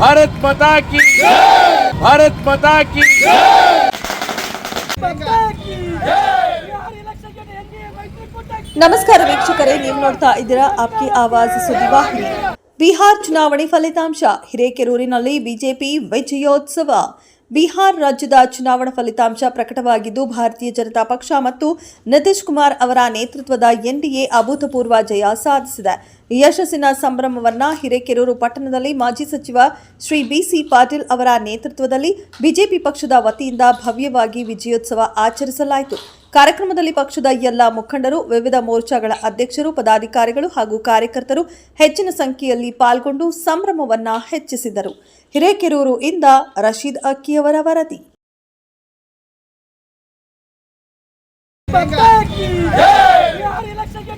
ಭಾರತ್ ಮಾತಾ ಕಿ ಭಾರತ್ ಮಾತಾ ಕಿ ನಮಸ್ಕಾರ ವೀಕ್ಷಕರೇ ನೀವು ನೋಡ್ತಾ ಇದ್ದೀರಾ ಆಪ್ಕಿ ಆವಾಜ್ ಸುದ್ದಿವಾಹಿನಿ. ಬಿಹಾರ್ ಚುನಾವಣೆ ಫಲಿತಾಂಶ ಹಿರೇಕೆರೂರಿನಲ್ಲಿ ಬಿಜೆಪಿ ವಿಜಯೋತ್ಸವ. ಬಿಹಾರ್ ರಾಜ್ಯದ ಚುನಾವಣಾ ಫಲಿತಾಂಶ ಪ್ರಕಟವಾಗಿದ್ದು, ಭಾರತೀಯ ಜನತಾ ಪಕ್ಷ ಮತ್ತು ನಿತೀಶ್ ಕುಮಾರ್ ಅವರ ನೇತೃತ್ವದ ಎನ್ಡಿಎ ಅಭೂತಪೂರ್ವ ಜಯ ಸಾಧಿಸಿದೆ. ಯಶಸ್ಸಿನ ಸಂಭ್ರಮವನ್ನ ಹಿರೇಕೆರೂರು ಪಟ್ಟಣದಲ್ಲಿ ಮಾಜಿ ಸಚಿವ ಶ್ರೀ ಬಿಸಿ ಪಾಟೀಲ್ ಅವರ ನೇತೃತ್ವದಲ್ಲಿ ಬಿಜೆಪಿ ಪಕ್ಷದ ವತಿಯಿಂದ ಭವ್ಯವಾಗಿ ವಿಜಯೋತ್ಸವ ಆಚರಿಸಲಾಯಿತು. ಕಾರ್ಯಕ್ರಮದಲ್ಲಿ ಪಕ್ಷದ ಎಲ್ಲ ಮುಖಂಡರು, ವಿವಿಧ ಮೋರ್ಚಾಗಳ ಅಧ್ಯಕ್ಷರು, ಪದಾಧಿಕಾರಿಗಳು ಹಾಗೂ ಕಾರ್ಯಕರ್ತರು ಹೆಚ್ಚಿನ ಸಂಖ್ಯೆಯಲ್ಲಿ ಪಾಲ್ಗೊಂಡು ಸಂಭ್ರಮವನ್ನ ಹೆಚ್ಚಿಸಿದರು. ಹಿರೇಕೆರೂರು ಇಂದ ರಶೀದ್ ಅಕ್ಕಿಯವರ ವರದಿ. ಸರ್ಕಾರಕ್ಕೆ ಬಿಹಾರ್ ಎಲೆಕ್ಷನ್ಗೆ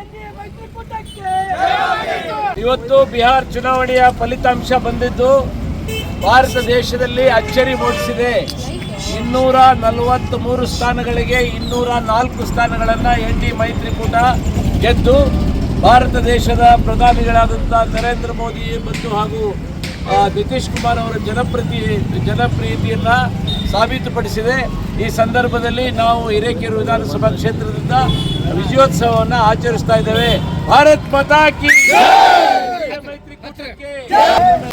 ಎನ್ಡಿಎ ಮೈತ್ರಿಕೂಟಕ್ಕೆ ಇವತ್ತು ಬಿಹಾರ್ ಚುನಾವಣೆಯ ಫಲಿತಾಂಶ ಬಂದಿದ್ದು ಭಾರತ ದೇಶದಲ್ಲಿ ಅಚ್ಚರಿ ಮೂಡಿಸಿದೆ. ಇನ್ನೂರ ನಲವತ್ತ್ ಮೂರು ಸ್ಥಾನಗಳಿಗೆ ಇನ್ನೂರ ನಾಲ್ಕು ಸ್ಥಾನಗಳನ್ನು ಎನ್ ಡಿ ಮೈತ್ರಿಕೂಟ ಗೆದ್ದು ಭಾರತ ದೇಶದ ಪ್ರಧಾನಿಗಳಾದಂಥ ನರೇಂದ್ರ ಮೋದಿ ಮತ್ತು ಹಾಗೂ ನಿತೀಶ್ ಕುಮಾರ್ ಅವರ ಜನಪ್ರತಿ ಜನಪ್ರಿಯತೆಯನ್ನು ಸಾಬೀತುಪಡಿಸಿದೆ. ಈ ಸಂದರ್ಭದಲ್ಲಿ ನಾವು ಹಿರೇಕೆರೂರು ವಿಧಾನಸಭಾ ಕ್ಷೇತ್ರದಿಂದ ವಿಜಯೋತ್ಸವವನ್ನು ಆಚರಿಸ್ತಾ ಇದ್ದೇವೆ. ಭಾರತ್ ಪತಾಕಿ Yeah.